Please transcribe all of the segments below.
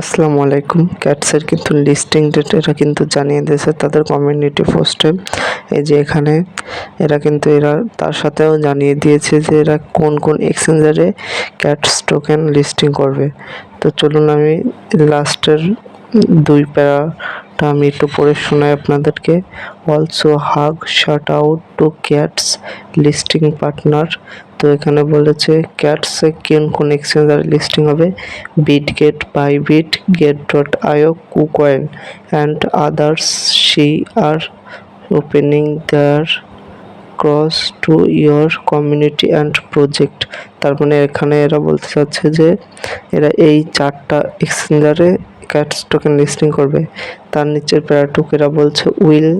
আসসালামু আলাইকুম। ক্যাটসের কিন্তু লিস্টিং ডেট এরা কিন্তু জানিয়ে দিয়েছে তাদের কমিউনিটি পোস্টে এই যে এখানে এরা কিন্তু এরা তার সাথেও জানিয়ে দিয়েছে যে এরা কোন কোন এক্সচেঞ্জারে ক্যাটস টোকেন লিস্টিং করবে। তো চলুন আমি লাস্টের দুই প্যারাটা আমি একটু পড়ে শোনাই আপনাদেরকে। Also huge shout out to cats listing partner তো এখানে বলেছে ক্যাটসে কোন কোন এক্সচেঞ্জার লিস্টিং হবে? Bitget by Bitget dot I O KuCoin and others see our opening their cross to your community and project তার মানে এখানে এরা বলতে চাচ্ছে যে, এরা এই চারটা এক্সচেঞ্জারে ক্যাটস টোকেন লিস্টিং করবে। তার নিচের প্যারাটুকেরা বলছে will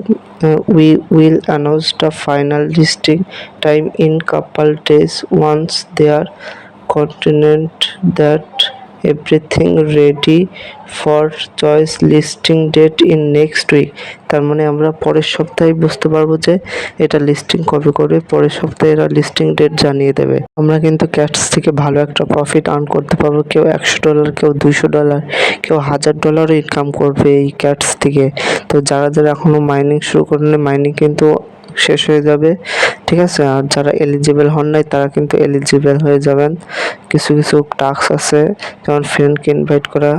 we will announce the final listing time in couple days once their continent that everything ready for choice listing date in next week তার মানে আমরা পরের সপ্তাহে বুঝতে পারব যে এটা লিস্টিং কবে করবে, পরের সপ্তাহে এরা লিস্টিং ডেট জানিয়ে দেবে। আমরা কিন্তু ক্যাটস থেকে ভালো একটা প্রফিট আর্ন করতে পারব। কেউ একশো ডলার কেউ দুশো ডলার কেউ হাজার ডলারও ইনকাম করবে এই ক্যাটস থেকে। তো যারা যারা এখনও মাইনিং শুরু করেনি মাইনিং কিন্তু শেষ হয়ে যাবে। ঠিক আছে? আর যারা এলিজিবল হন নাই, তারা কিন্তু এলিজিবল হয়ে যাবেন। কিছু কিছু টাস্ক আছে, যেমন ফ্রেন্ডকে ইনভাইট করা।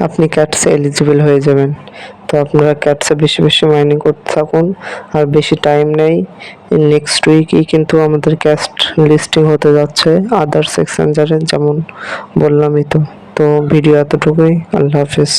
আপনি ক্যাটসে এলিজিবল হয়ে যাবেন। তো আপনারা ক্যাটসে বেশি বেশি মাইনিং করতে থাকুন। আর বেশি টাইম নেই। নেক্সট উইকই কিন্তু আমাদের ক্যাস্ট লিস্টিং হতে যাচ্ছে। আদার্স এক্সচেঞ্জারে যেমন বললামই তো। তো ভিডিও এতটুকুই। আল্লাহ হাফিজ।